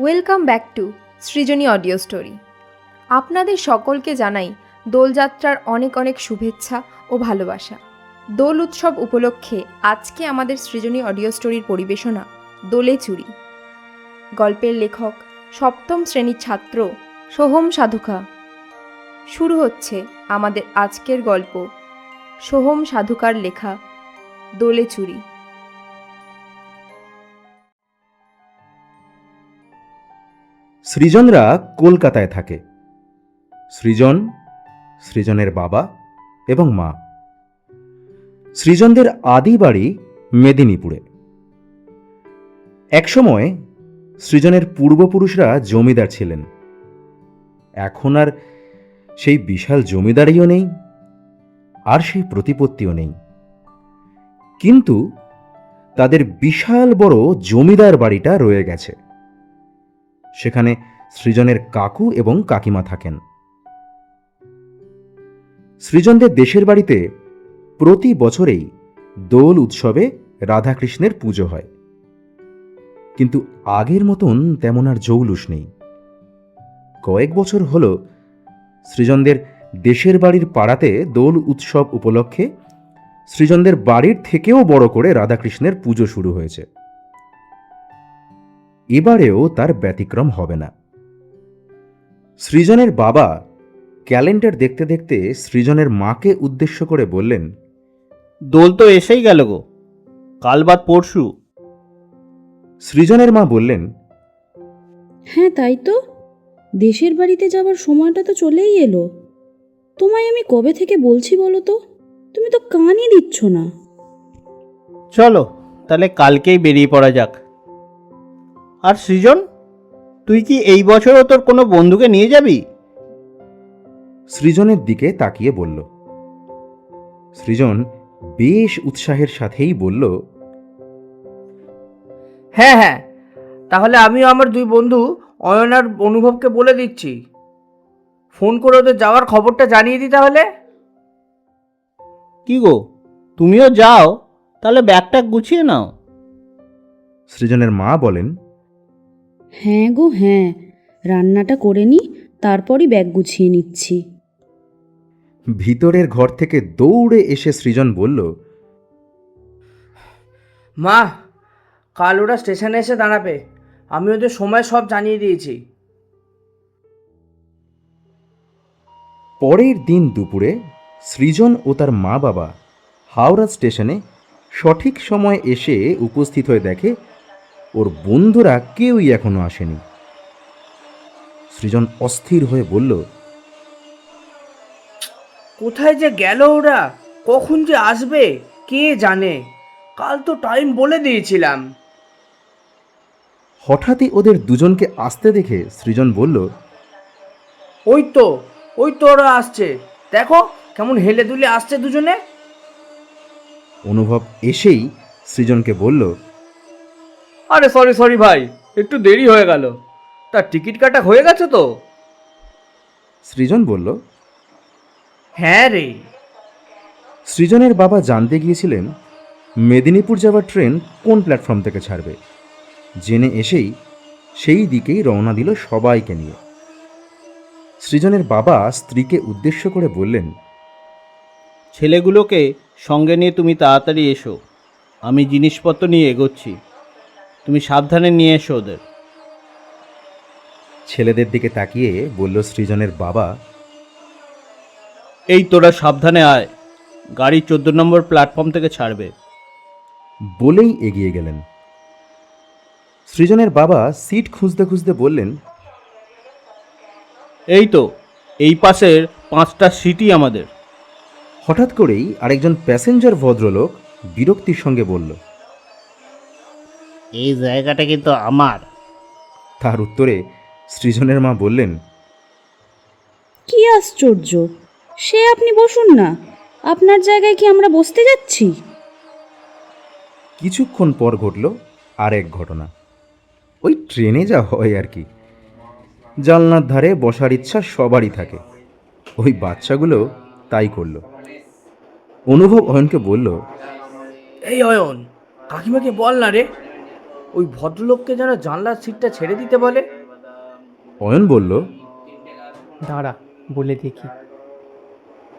Welcome back to Srijani audio story. আপনাদের সকলকে জানাই দোলযাত্রার অনেক অনেক শুভেচ্ছা ও ভালোবাসা। দোল উৎসব উপলক্ষে আজকে আমাদের সৃজনী অডিও স্টোরির পরিবেশনা দোলে চুরি। গল্পের লেখক সপ্তম শ্রেণির ছাত্র সোহম সাধুকা শুরু হচ্ছে আমাদের আজকের গল্প সোহম সাধুকার লেখা দোলে চুরি। সৃজনরা কলকাতায় থাকে। সৃজন, সৃজনের বাবা এবং মা। সৃজনদের আদি বাড়ি মেদিনীপুরে। একসময় সৃজনের পূর্বপুরুষরা জমিদার ছিলেন। এখন আর সেই বিশাল জমিদারিও নেই, আর সেই প্রতিপত্তিও নেই। কিন্তু তাদের বিশাল বড় জমিদার বাড়িটা রয়ে গেছে। সেখানে সৃজনের কাকু এবং কাকিমা থাকেন। সৃজনদের দেশের বাড়িতে প্রতি বছরেই দোল উৎসবে রাধাকৃষ্ণের পুজো হয়। কিন্তু আগের মতন তেমন আর জৌলুস নেই। কয়েক বছর হল সৃজনদের দেশের বাড়ির পাড়াতে দোল উৎসব উপলক্ষে সৃজনদের বাড়ির থেকেও বড় করে রাধাকৃষ্ণের পুজো শুরু হয়েছে। এবারেও তার ব্যতিক্রম হবে না। সৃজনের বাবা ক্যালেন্ডার দেখতে দেখতে সৃজনের মাকে উদ্দেশ্য করে বললেন দোল তো এসেই গেল গো কাল বাদ পরশু। সৃজনের মা বললেন হ্যাঁ তাই তো। দেশের বাড়িতে যাবার সময়টা তো চলেই এলো। তোমায় আমি কবে থেকে বলছি বলো তো? তুমি তো কানই দিচ্ছ না। চলো তাহলে কালকেই বেরিয়ে পড়া যাক। আর সৃজন তুই কি এই বছরও তোর কোনো বন্ধুকে নিয়ে যাবি? সৃজনের দিকে তাকিয়ে বলল। সৃজন বেশ উৎসাহের সাথেই বলল হ্যাঁ হ্যাঁ তাহলে আমিও আমার দুই বন্ধু অয়নার অনুভবকে বলে দিচ্ছি। ফোন করে ওদের যাওয়ার খবরটা জানিয়ে দিই তাহলে। কি গো তুমিও যাও তাহলে ব্যাগটা গুছিয়ে নাও। সৃজনের মা বলেন হ্যাঁ গো হ্যাঁ। রান্নাটা করে নি তারপরই ব্যাগ গুছিয়ে নিচ্ছি। ভিতরের ঘর থেকে দৌড়ে এসে সৃজন বলল মা কাল ওরা স্টেশনে এসে দাঁড়াবে। আমি ওদের সময় সব জানিয়ে দিয়েছি। পরের দিন দুপুরে সৃজন ও তার মা বাবা হাওড়া স্টেশনে সঠিক সময় এসে উপস্থিত হয়ে দেখে ওর বন্ধুরা কেউই এখনও আসেনি। সৃজন অস্থির হয়ে বলল কোথায় যে গেল ওরা? কখন যে আসবে? কে জানে? কাল তো টাইম বলে দিয়েছিলাম। হঠাৎই ওদের দুজনকে আসতে দেখে সৃজন বলল ওই তো ওই তো ওরা আসছে। দেখো কেমন হেলে দুলে আসছে দুজনে। অনুভব এসেই সৃজনকে বলল আরে সরি সরি ভাই একটু দেরি হয়ে গেল। তার টিকিট কাটা হয়ে গেছে তো? সৃজন বলল হ্যাঁ রে। সৃজনের বাবা জানতে গিয়েছিলেন মেদিনীপুর যাওয়ার ট্রেন কোন প্ল্যাটফর্ম থেকে ছাড়বে। জেনে এসেই সেই দিকেই রওনা দিল সবাইকে নিয়ে। সৃজনের বাবা স্ত্রীকে উদ্দেশ্য করে বললেন ছেলেগুলোকে সঙ্গে নিয়ে তুমি তাড়াতাড়ি এসো। আমি জিনিসপত্র নিয়ে এগোচ্ছি। তুমি সাবধানে নিয়ে এসো ওদের। ছেলেদের দিকে তাকিয়ে বলল সৃজনের বাবা এই তোরা সাবধানে আয় গাড়ি চোদ্দ নম্বর প্ল্যাটফর্ম থেকে ছাড়বে। বলেই এগিয়ে গেলেন। সৃজনের বাবা সিট খুঁজতে খুঁজতে বললেন এই তো এই পাশের পাঁচটা সিটই আমাদের। হঠাৎ করেই আরেকজন প্যাসেঞ্জার ভদ্রলোক বিরক্তির সঙ্গে বলল এই জায়গাটা কিন্তু আমার। তার উত্তরে সৃজনের মা বললেন কি আশ্চর্য সে আপনি বসুন না আপনার জায়গায় কি আমরা বসতে যাচ্ছি? কিছুক্ষণ পর ঘটল আর এক ঘটনা। ওই ট্রেনে যা হয় আর কি। জানলার ধারে বসার ইচ্ছা সবারই থাকে। ওই বাচ্চাগুলো তাই করল। অনুভব অয়নকে বলল এই অয়ন কাকিমাকে বল না রে। ওই ভদ্রলোককে যেন জানলার সিটটা ছেড়ে দিতে বলে? অয়ন বলল দাঁড়া বলে দেখি।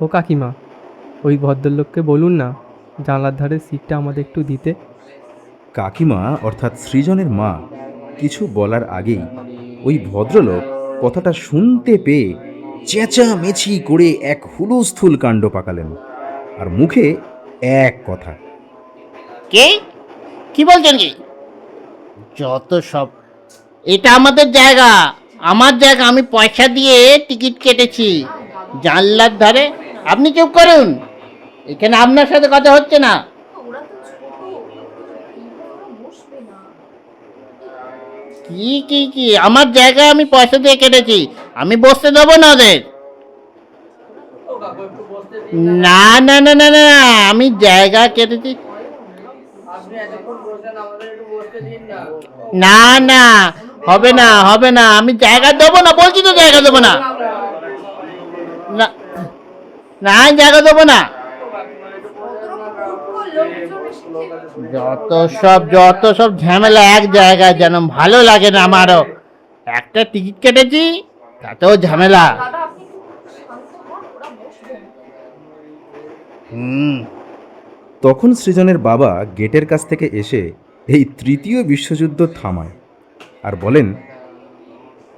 ও কাকিমা ওই ভদ্রলোককে বলুন না জানলার ধারে সিটটা আমাদের একটু দিতে। কাকিমা অর্থাৎ সৃজনের মা কিছু বলার আগেই ওই ভদ্রলোক কথাটা শুনতে পেয়ে চেঁচামেচি করে এক হুলুস্থুল কাণ্ড পাকালেন আর মুখে এক কথা। কে? কি বলছেন কি? যত সব এটা আমাদের জায়গা। আমার জায়গা আমি পয়সা দিয়ে টিকিট কেটেছি। জানলার ধারে। আপনি চুপ করুন। এখানে আপনার সাথে কথা হচ্ছে না। কি কি কি? আমার জায়গা আমি পয়সা দিয়ে কেটেছি। আমি বসতে দেবো না ওদের। না না না না না আমি জায়গা কেটেছি। না না, হবে না হবে না, আমি জায়গা দেবো না, বলছি তো জায়গা দেবো না। না জায়গা দেবো না। যত সব যত সব ঝামেলা এক জায়গায় যেন ভালো লাগে না আমারও। একটা টিকিট কেটেছি, তাতেও ঝামেলা। হুম। তখন সৃজনের বাবা গেটের কাছ থেকে এসে এই তৃতীয় বিশ্বযুদ্ধ থামায়। আর বলেন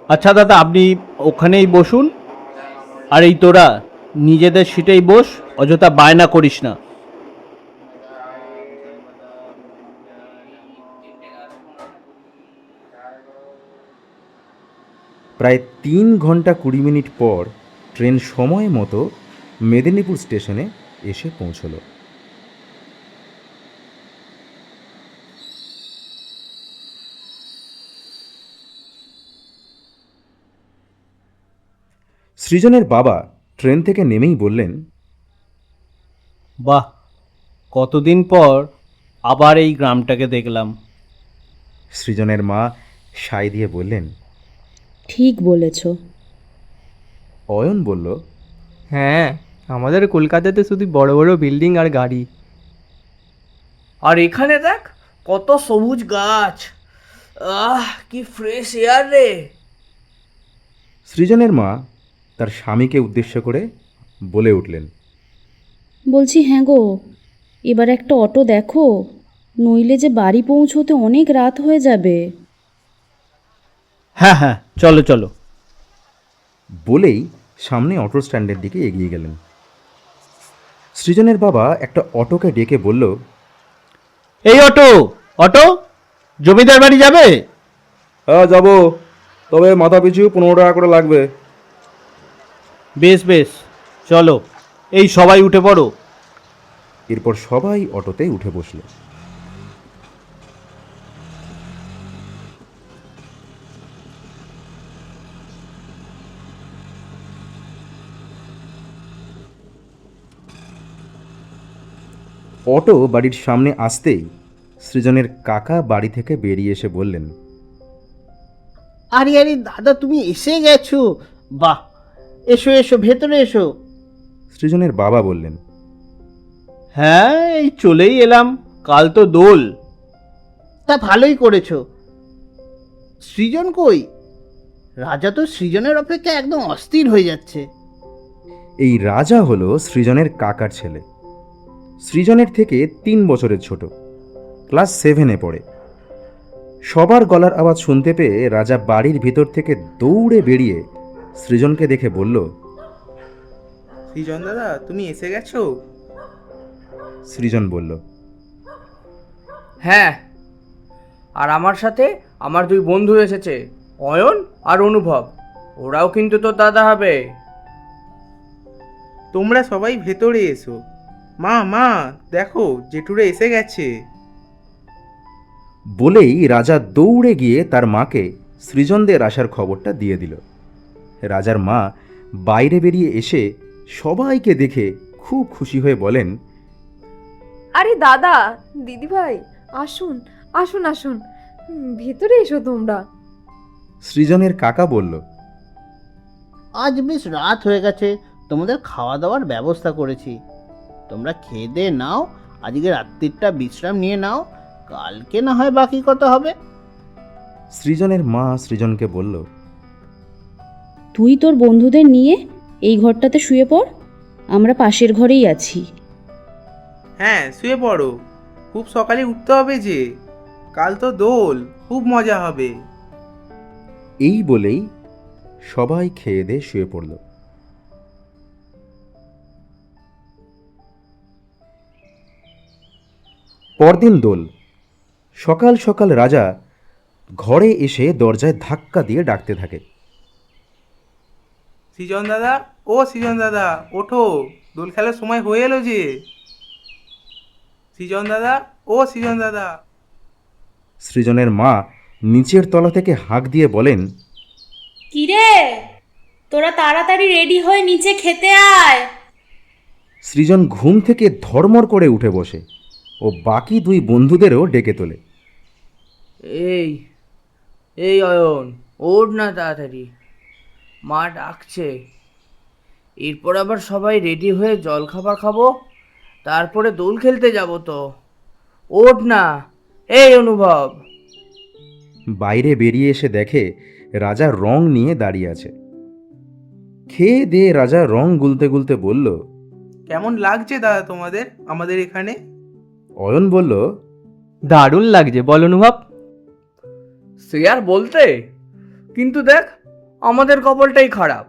আচ্ছা দাদা আপনি ওখানেই বসুন। আর এই তোরা নিজেদের সিটেই বস অযথা বায়না করিস না। প্রায় তিন ঘণ্টা কুড়ি মিনিট পর ট্রেন সময় মতো মেদিনীপুর স্টেশনে এসে পৌঁছলো। সৃজনের বাবা ট্রেন থেকে নেমেই বললেন বাহ কতদিন পর আবার এই গ্রামটাকে দেখলাম। সৃজনের মা সাই দিয়ে বললেন ঠিক বলেছ। অয়ন বলল হ্যাঁ আমাদের কলকাতাতে শুধু বড় বড় বিল্ডিং আর গাড়ি। আর এখানে দেখ কত সবুজ গাছ। আহ কি ফ্রেশ এয়ার রে! সৃজনের মা তার স্বামীকে উদ্দেশ্য করে বলে উঠলেন বলছি হ্যাঁ গো এবার একটা অটো দেখো নইলে যে বাড়ি পৌঁছোতে অনেক রাত হয়ে যাবে। হ্যাঁ হ্যাঁ চলো চলো। বলেই সামনে অটো স্ট্যান্ডের দিকে এগিয়ে গেলেন। সৃজনের বাবা একটা অটোকে ডেকে বলল এই অটো অটো জমিদার বাড়ি যাবে? হ্যাঁ যাব। তবে মাথা পিছু পনেরো টাকা করে লাগবে। বেশ বেশ চলো এই সবাই উঠে পড়ো। এরপর সবাই অটোতে উঠে বসল। অটো বাড়ির সামনে আসতেই সৃজনের কাকা বাড়ি থেকে বেরিয়ে এসে বললেন আরে আরে দাদা তুমি এসে গেছো। বাহ এসো এসো ভেতরে এসো। সৃজনের বাবা বললেন হ্যাঁ এই চলেই এলাম কাল তো দোল। তা ভালোই করেছ। সৃজন কই? রাজা তো সৃজনের অপেক্ষা একদম অস্থির হয়ে যাচ্ছে। এই রাজা হলো সৃজনের কাকার ছেলে। সৃজনের থেকে তিন বছরের ছোট। ক্লাস সেভেনে পড়ে। সবার গলার আওয়াজ শুনতে পেয়ে রাজা বাড়ির ভিতর থেকে দৌড়ে বেরিয়ে সৃজনকে দেখে বলল সৃজন দাদা তুমি এসে গেছো? সৃজন বলল হ্যাঁ আর আমার সাথে আমার দুই বন্ধু এসেছে অয়ন আর অনুভব। ওরাও কিন্তু তোর দাদা হবে। তোমরা সবাই ভেতরে এসো। মা মা দেখো জেঠুরে এসে গেছে। বলেই রাজা দৌড়ে গিয়ে তার মাকে সৃজনদের আসার খবরটা দিয়ে দিল। রাজার মা বাইরে বেরিয়ে এসে সবাইকে দেখে খুব খুশি হয়ে বলেন আরে দাদা দিদিভাই আসুন আসুন আসুন। ভেতরে এসো তোমরা। সৃজনের কাকা বলল আজ বেশ রাত হয়ে গেছে তোমাদের খাওয়া দাওয়ার ব্যবস্থা করেছি। তোমরা খেয়ে দিয়ে নাও আজকে রাত্রিটা বিশ্রাম নিয়ে নাও কালকে না হয় বাকি কথা হবে? সৃজনের মা সৃজনকে বলল তুই তোর বন্ধুদের নিয়ে এই ঘরটাতে শুয়ে পড়। আমরা পাশের ঘরেই আছি। হ্যাঁ শুয়ে পড়ো। খুব সকালে উঠতে হবে যে। কাল তো দোল খুব মজা হবে। এই বলেই সবাই খেয়ে দিয়ে শুয়ে পড়ল। পরদিন দোল। সকাল সকাল রাজা ঘরে এসে দরজায় ধাক্কা দিয়ে ডাকতে থাকে। সৃজন দাদা ও সৃজন দাদা ওঠো। দোল খেলার সময় হয়ে এলো যে। সৃজন দাদা ও সৃজন দাদা। সৃজনের মা নিচের তলা থেকে হাঁক দিয়ে বলেন কিরে? তোরা তাড়াতাড়ি রেডি হয়ে নিচে খেতে আয়। সৃজন ঘুম থেকে ধর্মর করে উঠে বসে ও বাকি দুই বন্ধুদেরও ডেকে তোলে। এই এই অয়ন ওঠ না তাড়াতাড়ি। মা ডাকছে। এরপর আবার সবাই রেডি হয়ে জল খাবার খাব তারপরে দোল খেলতে যাব তো। ওঠ না। এই অনুভব। বাইরে বেরিয়ে এসে দেখে রাজা রং নিয়ে দাঁড়িয়ে আছে। খেয়ে দিয়ে রাজা রং গুলতে গুলতে বলল কেমন লাগছে দাদা তোমাদের আমাদের এখানে? অয়ন বলল দারুণ লাগছে বল অনুভব। সে আর বলতে? কিন্তু দেখ আমাদের কপালটাই খারাপ।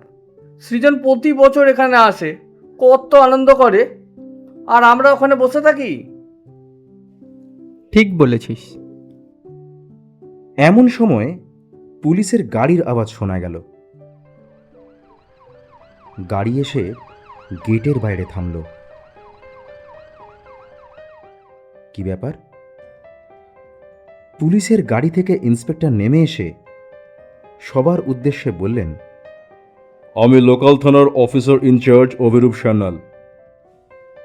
সৃজন প্রতি বছর এখানে আসে, কত আনন্দ করে। আর আমরা ওখানে বসে থাকি? ঠিক বলেছিস। এমন সময় পুলিশের গাড়ির আওয়াজ শোনা গেল। গাড়ি এসে গেটের বাইরে থামল। কি ব্যাপার? পুলিশের গাড়ি থেকে ইন্সপেক্টর নেমে এসে সবার উদ্দেশ্যে বললেন আমি লোকাল থানার অফিসার ইনচার্জ অভিরূপ সান্যাল।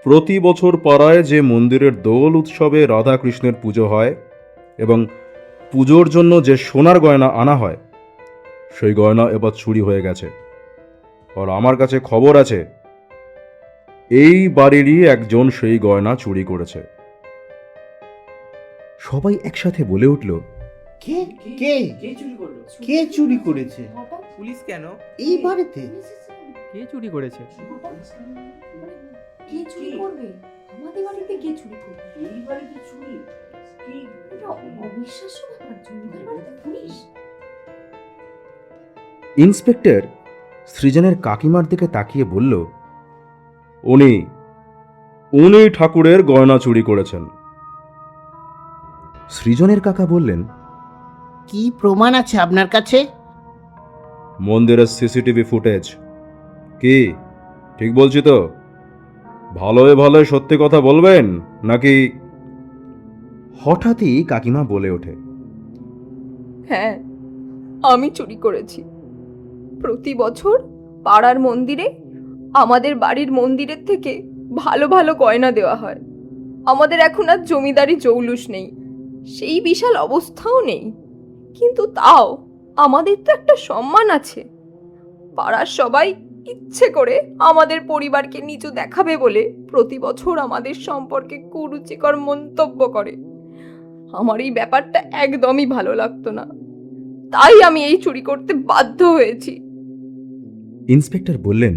প্রতি বছর পাড়ায় যে মন্দিরের দোল উৎসবে রাধাকৃষ্ণের পুজো হয় এবং পুজোর জন্য যে সোনার গয়না আনা হয় সেই গয়না এবার চুরি হয়ে গেছে। আর আমার কাছে খবর আছে এই বাড়িরই একজন সেই গয়না চুরি করেছে। সবাই একসাথে বলে উঠল কে? কে? কে? চুরি করেছে? পুলিশ কেন? এই বাড়িতে? কে চুরি করেছে? কে চুরি করবে? আমাদের বাড়িতে কে চুরি করবে? এই বাড়িতে চুরি? এটা অবিশ্বাস্য ব্যাপার। জমিদার বাড়িতে পুলিশ? ইন্সপেক্টর সৃজনের কাকিমার দিকে তাকিয়ে বলল উনি উনি ঠাকুরের গয়না চুরি করেছেন। সৃজনের কাকা বললেন কি প্রমাণ আছে আপনার কাছে? মন্দিরের সিসিটিভি ফুটেজ। কি? ঠিক বলছি তো? ভালোয় ভালোয় সত্যি কথা বলবেন নাকি? হঠাৎই কাকিমা বলে ওঠে। হ্যাঁ আমি চুরি করেছি। প্রতি বছর পাড়ার মন্দিরে আমাদের বাড়ির মন্দিরের থেকে ভালো ভালো গয়না দেওয়া হয়। আমাদের এখন আর জমিদারি জৌলুস নেই। সেই বিশাল অবস্থাও নেই। কিন্তু তাও আমাদের তো একটা সম্মান আছে। পাড়ার সবাই ইচ্ছে করে আমাদের পরিবারকে নিচু দেখাবে বলে প্রতি বছর আমাদের সম্পর্কে কুরুচিকর মন্তব্য করে। আমার এই ব্যাপারটা একদমই ভালো লাগতো না। তাই আমি এই চুরি করতে বাধ্য হয়েছি। ইন্সপেক্টর বললেন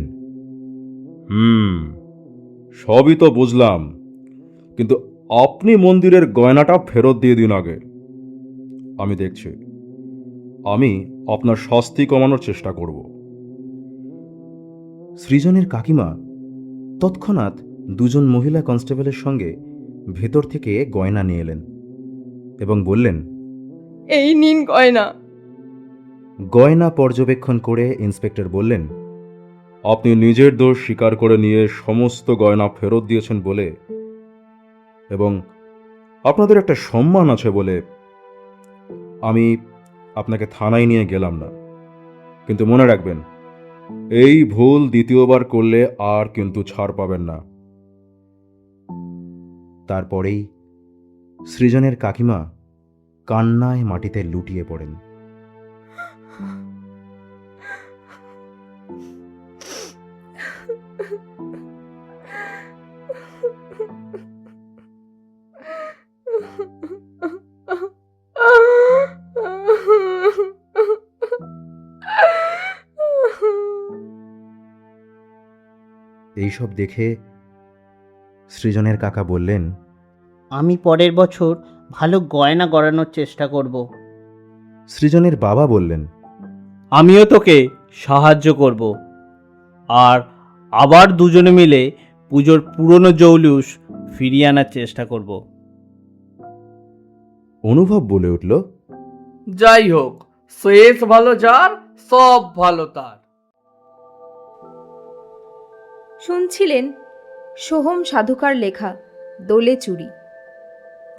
হুম সবই তো বুঝলাম। কিন্তু আপনি মন্দিরের গয়নাটা ফেরত দিয়ে দিন আগে। আমি দেখছি। আমি আপনার স্বস্তি কমানোর চেষ্টা করব। সৃজনের কাকিমা তৎক্ষণাৎ দুজন মহিলা কনস্টেবলের সঙ্গে ভেতর থেকে গয়না নিয়ে এলেন এবং বললেন এই নিন গয়না। গয়না পর্যবেক্ষণ করে ইন্সপেক্টর বললেন আপনি নিজের দোষ স্বীকার করে নিয়ে সমস্ত গয়না ফেরত দিয়েছেন বলে এবং আপনাদের একটা সম্মান আছে বলে আমি আপনাকে থানায় নিয়ে গেলাম না। কিন্তু মনে রাখবেন, এই ভুল দ্বিতীয়বার করলে আর কিন্তু ছাড় পাবেন না। তারপরেই সৃজনের কাকিমা কান্নায় মাটিতে লুটিয়ে পড়েন। এইসব দেখে সৃজনের কাকা বললেন আমি পরের বছর ভালো গয়না গড়ানোর চেষ্টা করব। সৃজনের বাবা বললেন আমিও তোকে সাহায্য করব। আর আবার দুজনে মিলে পুজোর পুরনো জৌলুস ফিরিয়ে আনার চেষ্টা করব। অনুভব বলে উঠল যাই হোক শেষ ভালো যার সব ভালো তার। শুনছিলেন সোহম সাধুকার লেখা দোলে চুরি।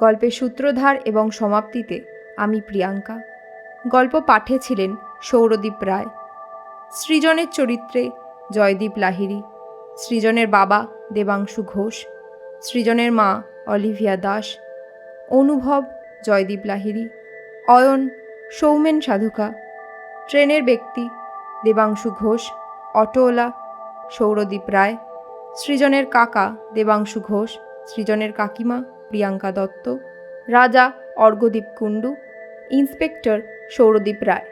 গল্পের সূত্রধার এবং সমাপ্তিতে আমি প্রিয়াঙ্কা। গল্প পাঠে ছিলেন সৌরদীপ রায়। সৃজনের চরিত্রে জয়দীপ লাহিড়ী। সৃজনের বাবা দেবাংশু ঘোষ। সৃজনের মা অলিভিয়া দাস। অনুভব জয়দীপ লাহিড়ী। অয়ন সৌমেন সাধুকা। ট্রেনের ব্যক্তি দেবাংশু ঘোষ। অটোওয়ালা সৌরদীপ রায়, সৃজনের কাকা দেবাংশু ঘোষ, সৃজনের কাকিমা Priyanka Dutta, Raja Arghadeep Kundu, inspector Souradeep Roy.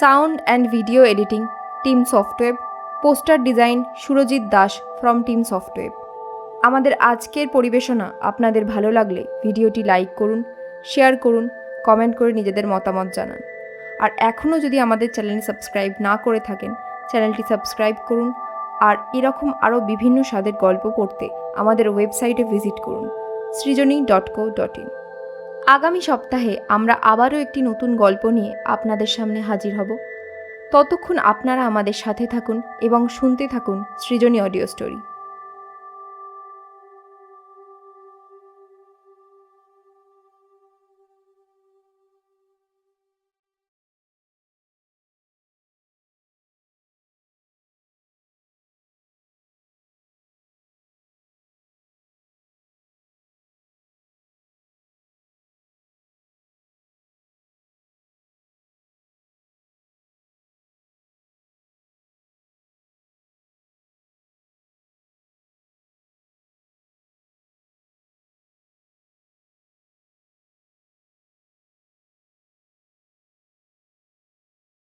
Sound and video editing team software poster design Surajit Das from team software আমাদের আজকের পরিবেশনা আপনাদের ভালো লাগলে ভিডিওটি লাইক করুন, শেয়ার করুন, কমেন্ট করে নিজেদের মতামত জানান। আর এখনও যদি আমাদের চ্যানেল সাবস্ক্রাইব না করে থাকেন, চ্যানেলটি সাবস্ক্রাইব করুন আর এরকম আরও বিভিন্ন স্বাদের গল্প পড়তে আমাদের ওয়েবসাইটে ভিজিট করুন, Srijani dot co dot in. আগামী সপ্তাহে আমরা আবারও একটি নতুন গল্প নিয়ে আপনাদের সামনে হাজির হব। ততক্ষণ আপনারা আমাদের সাথে থাকুন এবং শুনতে থাকুন সৃজনী অডিও স্টোরি।